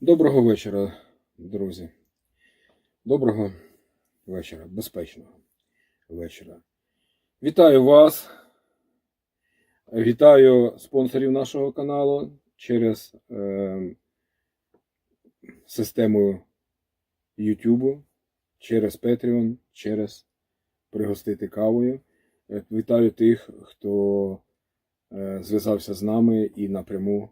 Доброго вечора, друзі. Доброго вечора, безпечного вечора. Вітаю вас. Вітаю спонсорів нашого каналу через е, систему YouTube, через Patreon, через пригостити кавою. Е, Вітаю тих, хто е, зв'язався з нами і напряму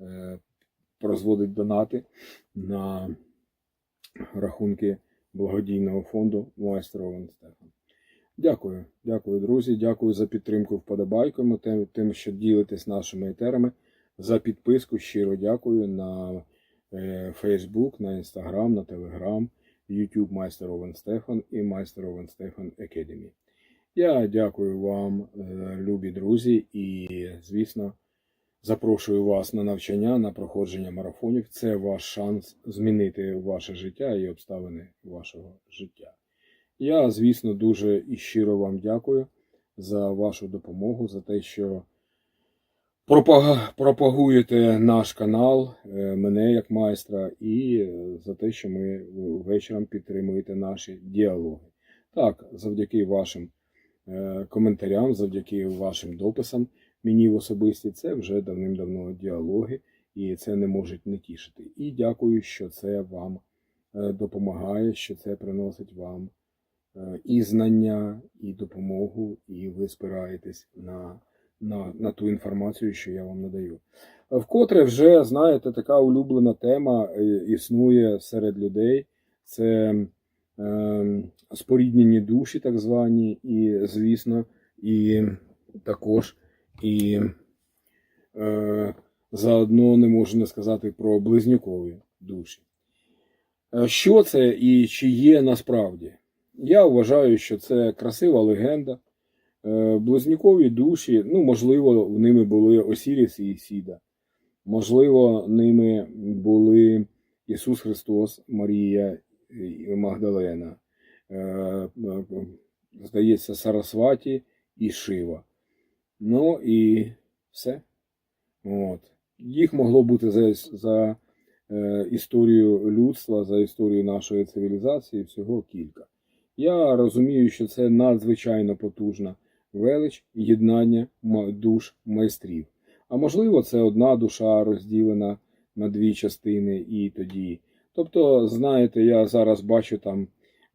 е, розводить донати на рахунки благодійного фонду майстер Овен Стефан. Дякую, дякую, друзі. Дякую за підтримку вподобайками, тим, тим, що ділитесь нашими етерами. За підписку щиро дякую на е, Facebook, на Instagram, на Telegram, YouTube Майстер Овен Стефан і Майстер Овен Стефан Academy. Я дякую вам, е, любі друзі, і, звісно, запрошую вас на навчання, на проходження марафонів. Це ваш шанс змінити ваше життя і обставини вашого життя. Я, звісно, дуже і щиро вам дякую за вашу допомогу, за те, що пропагуєте наш канал, е, мене як майстра, і е, за те, що ми вечором підтримуєте наші діалоги. Так, завдяки вашим е, коментарям, завдяки вашим дописам мені в особисті, це вже давним-давно діалоги, і це не можуть не тішити. І дякую, що це вам е, допомагає, що це приносить вам е, і знання, і допомогу, і ви спираєтесь на, на, на ту інформацію, що я вам надаю. Вкотре вже, знаєте, така улюблена тема е, існує серед людей. Це е, споріднені душі, так звані, і, звісно, і також і е, заодно не можу не сказати про близнюкові душі. Е, Що це і чи є насправді? Я вважаю, що це красива легенда. Е, Близнюкові душі, ну, можливо, ними були Осіріс і Ісіда. Можливо, ними були Ісус Христос, Марія і Магдалена. Е, Здається, Сарасваті і Шива. Ну і все. От. Їх могло бути за, за е, історію людства, за історію нашої цивілізації всього кілька. Я розумію, що це надзвичайно потужна велич єднання душ майстрів. А можливо, це одна душа розділена на дві частини і тоді. Тобто, знаєте, я зараз бачу там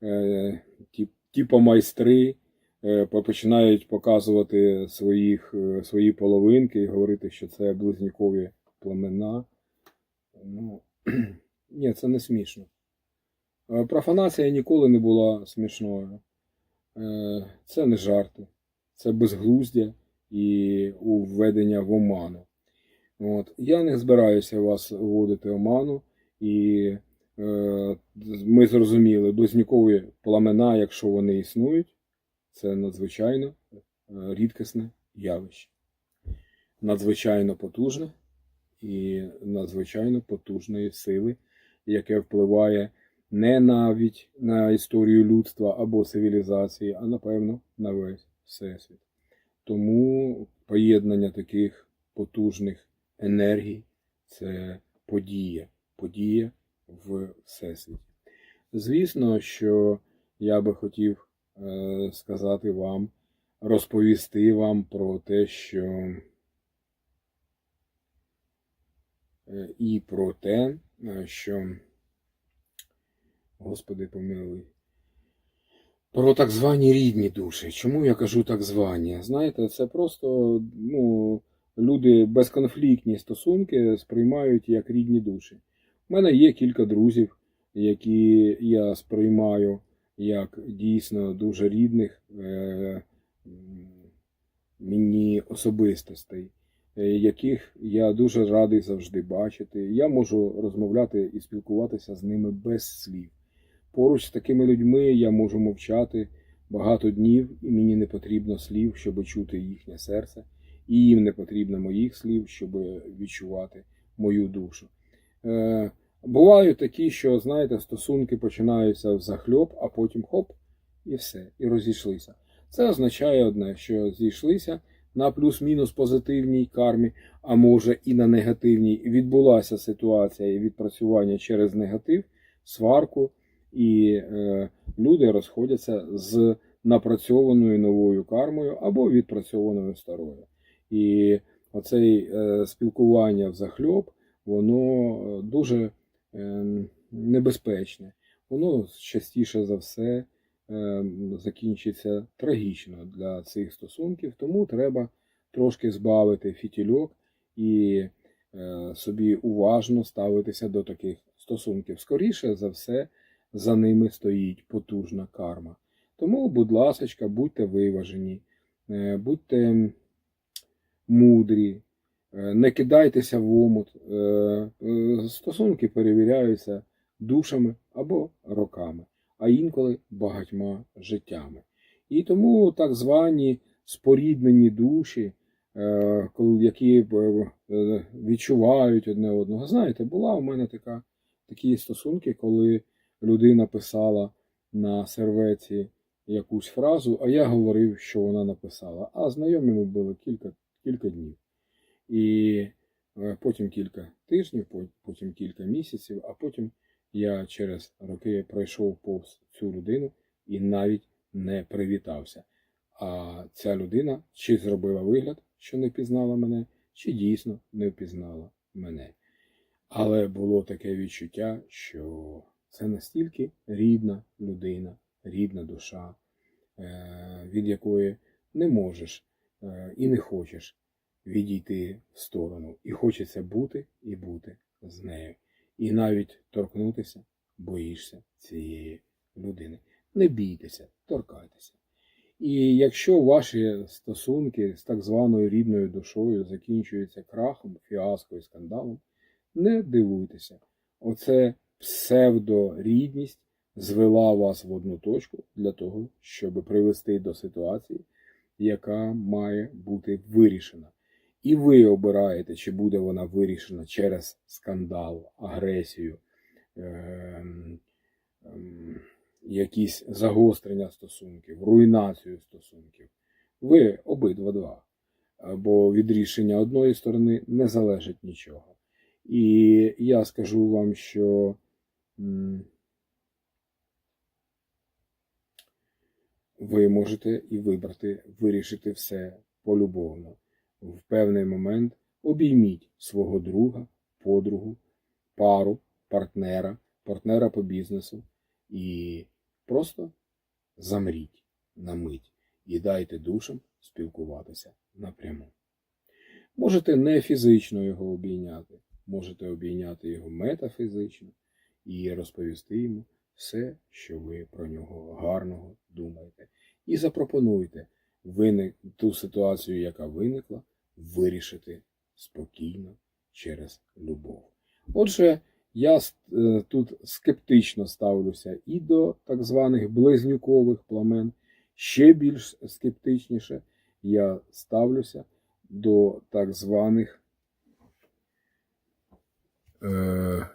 е, ті, типу майстри починають показувати своїх, е, свої половинки і говорити, що це близнюкові племена. Ну, ні, це не смішно. Е, Профанація ніколи не була смішною. Е, Це не жарти, це безглуздя і введення в оману. От. Я не збираюся вас вводити оману, і е, ми зрозуміли, близнюкові пламена, якщо вони існують, це надзвичайно е, рідкісне явище. Надзвичайно потужне і надзвичайно потужної сили, яке впливає не навіть на історію людства або цивілізації, а напевно на весь всесвіт. Тому поєднання таких потужних енергій це подія, подія в всесвіті. Звісно, що я би хотів сказати вам, розповісти вам про те, що е, і про те, е, що Господи помилуй. Про так звані рідні душі. Чому я кажу так звані? Знаєте, це просто ну, люди безконфліктні стосунки сприймають як рідні душі. У мене є кілька друзів, які я сприймаю як дійсно дуже рідних е, мені особистостей, е, яких я дуже радий завжди бачити. Я можу розмовляти і спілкуватися з ними без слів. Поруч з такими людьми я можу мовчати багато днів, і мені не потрібно слів, щоб чути їхнє серце, і їм не потрібно моїх слів, щоб відчувати мою душу. Бувають такі, що, знаєте, стосунки починаються в захльоп, а потім хоп, і все, і розійшлися. Це означає одне, що зійшлися на плюс-мінус позитивній кармі, а може і на негативній, відбулася ситуація відпрацювання через негатив, сварку, і е, люди розходяться з напрацьованою новою кармою або відпрацьованою старою. І оцей е, спілкування в захльоб, воно е, дуже небезпечне. Воно частіше за все е, закінчиться трагічно для цих стосунків, тому треба трошки збавити фітільок і е, собі уважно ставитися до таких стосунків. Скоріше за все, за ними стоїть потужна карма. Тому, будь ласка, будьте виважені, е, будьте мудрі, не кидайтеся в омут. Е, е, Стосунки перевіряються душами або роками, а інколи багатьма життями. І тому так звані споріднені душі, е, які е, е, відчувають одне одного. Знаєте, була у мене така, такі стосунки, коли людина писала на серветі якусь фразу, а я говорив, що вона написала. А знайомі ми були кілька, кілька днів. І е, потім кілька тижнів, потім кілька місяців, а потім я через роки пройшов повз цю людину і навіть не привітався. А ця людина чи зробила вигляд, що не впізнала мене, чи дійсно не впізнала мене. Але було таке відчуття, що це настільки рідна людина, рідна душа, е, від якої не можеш е, і не хочеш відійти в сторону. І хочеться бути і бути з нею. І навіть торкнутися боїшся цієї людини. Не бійтеся, торкайтеся. І якщо ваші стосунки з так званою рідною душою закінчуються крахом, фіаско і скандалом, не дивуйтеся. Оце псевдорідність звела вас в одну точку для того, щоб привести до ситуації, яка має бути вирішена. І ви обираєте, чи буде вона вирішена через скандал, агресію, ем, ем, якісь загострення стосунків, руйнацію стосунків. Ви обидва два. Бо від рішення одної сторони не залежить нічого. І я скажу вам, що ви можете і вибрати, вирішити все полюбовно. В певний момент обійміть свого друга, подругу, пару, партнера, партнера по бізнесу і просто замріть на мить і дайте душам спілкуватися напряму. Можете не фізично його обійняти, можете обійняти його метафізично і розповісти йому все, що ви про нього гарного думаєте. І запропонуйте ту ситуацію, яка виникла, вирішити спокійно через любов. Отже, я е, тут скептично ставлюся і до так званих близнюкових пламен, ще більш скептичніше я ставлюся до так званих е,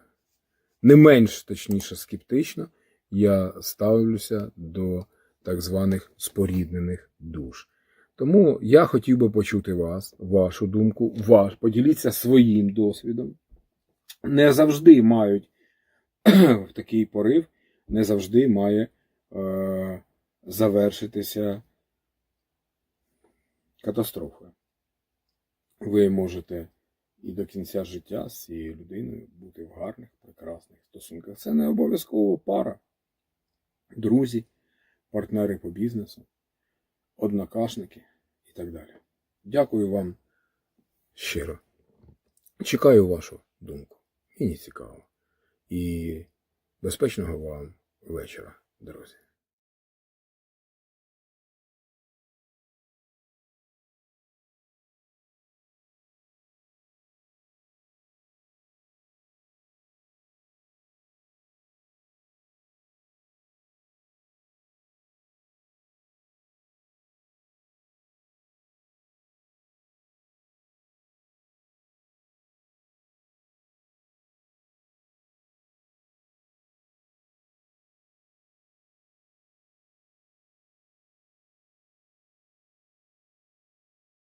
не менш точніше скептично, я ставлюся до так званих споріднених душ. Тому я хотів би почути вас, вашу думку, ваш, поділіться своїм досвідом. Не завжди мають в такий порив, не завжди має е, завершитися катастрофою. Ви можете і до кінця життя з цією людиною бути в гарних, прекрасних стосунках. Це не обов'язково пара, друзі, партнери по бізнесу, однокашники і так далі. Дякую вам щиро. Чекаю вашу думку. Мені цікаво. І безпечного вам вечора, друзі.